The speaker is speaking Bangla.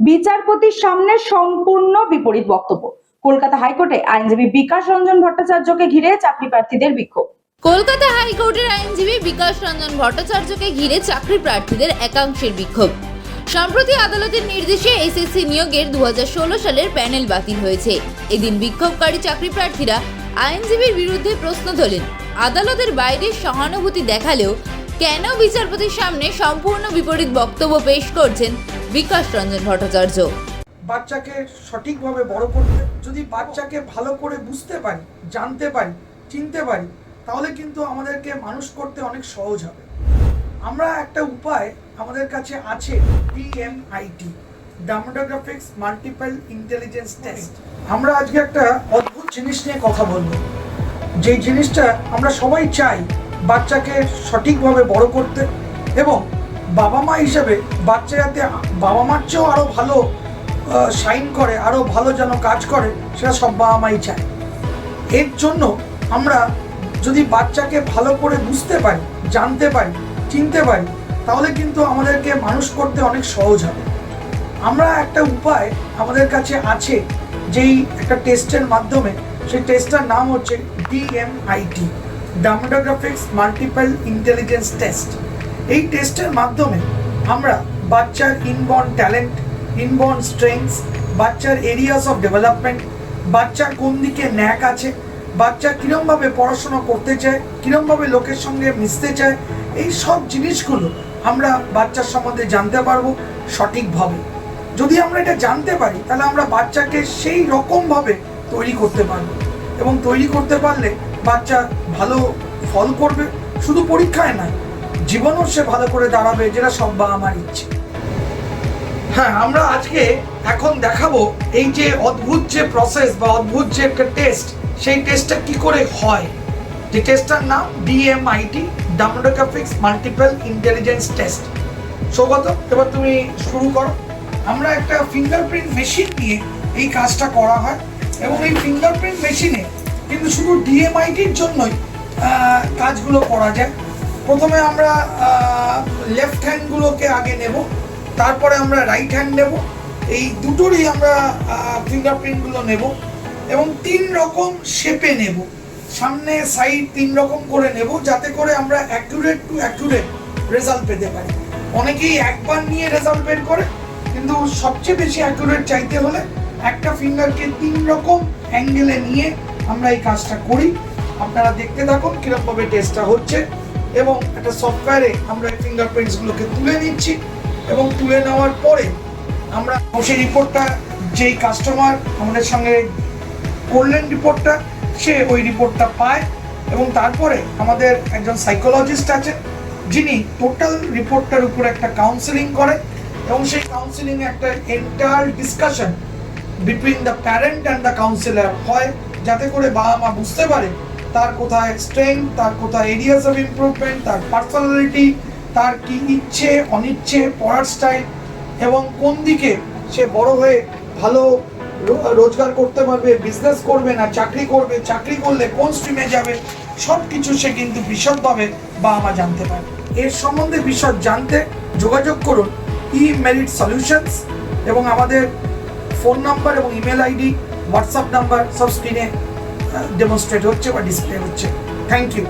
বিচারপতির সামনে সম্পূর্ণ বিপরীত বক্তব্য। কলকাতা হাইকোর্টে আইনজীবী বিকাশ রঞ্জন ভট্টাচার্যকে ঘিরে চাকরি প্রার্থীদের বিক্ষোভ। কলকাতা হাইকোর্টের আইনজীবী বিকাশ রঞ্জন ভট্টাচার্যকে ঘিরে চাকরি প্রার্থীদের একাংশের বিক্ষোভ। সম্প্রতি আদালতের নির্দেশে এসএসসি নিয়োগের দু হাজার ষোলো সালের প্যানেল বাতিল হয়েছে। এদিন বিক্ষোভকারী চাকরি প্রার্থীরা আইনজীবীর বিরুদ্ধে প্রশ্ন তোলেন। আদালতের বাইরে সহানুভূতি দেখালেও কেন বিচারপতির সামনে সম্পূর্ণ বিপরীত বক্তব্য পেশ করছেন বিকাশ রঞ্জন ভট্টাচার্য। বাচ্চাকে সঠিকভাবে বড় করতে, যদি বাচ্চাকে ভালো করে বুঝতে পারি, জানতে পারি, চিনতে পারি, তাহলে কিন্তু আমাদেরকে মানুষ করতে অনেক সহজ হবে। আমরা একটা উপায় আমাদের কাছে আছে DMIT dermatographics multiple intelligence test আমরা আজকে একটা অদ্ভুত জিনিস নিয়ে কথা বলব। যে জিনিসটা আমরা সবাই চাই বাচ্চাকে সঠিকভাবে বড় করতে এবং বাবা মা হিসেবে বাচ্চা যাতে বাবা মার চেয়েও আরও ভালো সাইন করে আরও ভালো যেন কাজ করে, সেটা সব বাবা মাই চায়। এর জন্য আমরা যদি বাচ্চাকে ভালো করে বুঝতে পারি, জানতে পারি, চিনতে পারি, তাহলে কিন্তু আমাদেরকে মানুষ করতে অনেক সহজ হবে। আমরা একটা উপায় আমাদের কাছে আছে, যেই একটা টেস্টের মাধ্যমে, সেই টেস্টটার নাম হচ্ছে DMIT dermatoglyphics multiple intelligence test এই টেস্টের মাধ্যমে আমরা বাচ্চার ইনবর্ন ট্যালেন্ট ইনবর্ন স্ট্রেংথস বাচ্চার এরিয়াস অফ ডেভেলপমেন্ট বাচ্চার কোন দিকে ন্যাক আছে, বাচ্চা কীরমভাবে পড়াশোনা করতে চায়, কীরমভাবে লোকের সঙ্গে মিশতে চায়, এই সব জিনিসগুলো আমরা বাচ্চার সম্বন্ধে জানতে পারব সঠিকভাবে। যদি আমরা এটা জানতে পারি, তাহলে আমরা বাচ্চাকে সেই রকমভাবে তৈরি করতে পারব। এবং তৈরি করতে পারলে বাচ্চা ভালো ফল করবে, শুধু পরীক্ষায় নয় জীবনও সে ভালো করে দাঁড়াবে যেটা সব বাবা মার ইচ্ছে। হ্যাঁ আমরা আজকে এখন দেখাবো এই যে অদ্ভুত যে প্রসেস বা অদ্ভুত যে একটা টেস্ট সেই টেস্টটা কি করে হয়? যে টেস্টটার নাম DMIT dermatographics multiple intelligence test Sougata, এবার তুমি শুরু করো। আমরা একটা ফিঙ্গারপ্রিন্ট মেশিন নিয়ে এই কাজটা করা হয় এবং এই ফিঙ্গারপ্রিন্ট মেশিনে কিন্তু শুধু ডিএমআইটির জন্যই কাজগুলো করা যায়। প্রথমে আমরা লেফট হ্যান্ডগুলোকে আগে নেব, তারপরে আমরা রাইট হ্যান্ড নেব, এই দুটোরই আমরা ফিঙ্গারপ্রিন্টগুলো নেব এবং তিন রকম শেপে নেব। সামনে সাইড তিন রকম করে নেব, যাতে করে আমরা অ্যাকুরেট টু অ্যাকুরেট রেজাল্ট পেতে পারি। অনেকেই একবার নিয়ে রেজাল্ট বের করে, কিন্তু সবচেয়ে বেশি অ্যাকুরেট চাইতে হলে একটা ফিঙ্গারকে তিন রকম অ্যাঙ্গেলে নিয়ে আমরা এই কাজটা করি। আপনারা দেখতে থাকুন কীরকমভাবে টেস্টটা হচ্ছে। এবং একটা সফটওয়্যারে আমরা এই ফিঙ্গারপ্রিন্টসগুলোকে তুলে নিচ্ছি এবং তুলে নেওয়ার পরে আমরা সেই রিপোর্টটা যেই কাস্টমার আমাদের সঙ্গে করলেন রিপোর্টটা সে ওই রিপোর্টটা পায় এবং তারপরে আমাদের একজন সাইকোলজিস্ট আছে, যিনি টোটাল রিপোর্টটার উপর একটা কাউন্সেলিং করে এবং সেই কাউন্সেলিং একটা enter discussion between the parent and the counsellor হয়, যাতে করে বাবা মা বুঝতে পারে তার কোথায় স্ট্রেংথ তার কোথায় এরিয়াস অফ ইমপ্রুভমেন্ট তার পার্সোনালিটি তার কি ইচ্ছে, অনিচ্ছে, পড়ার স্টাইল এবং কোন দিকে সে বড় হয়ে ভালো রোজগার করতে পারবে বিজনেস করবে না, চাকরি করবে, চাকরি করলে কোন স্ট্রিমে যাবে সব কিছু সে কিন্তু বিশদভাবে বাবা মা জানতে পারে। এর সম্বন্ধে বিশদ জানতে যোগাযোগ করুন ই মেরিট সলিউশনস এবং আমাদের ফোন নাম্বার এবং ইমেল আইডি হোয়াটসঅ্যাপ নাম্বার সব স্ক্রিনে ডেমনস্ট্রেট হচ্ছে বা ডিসপ্লে হচ্ছে। Thank you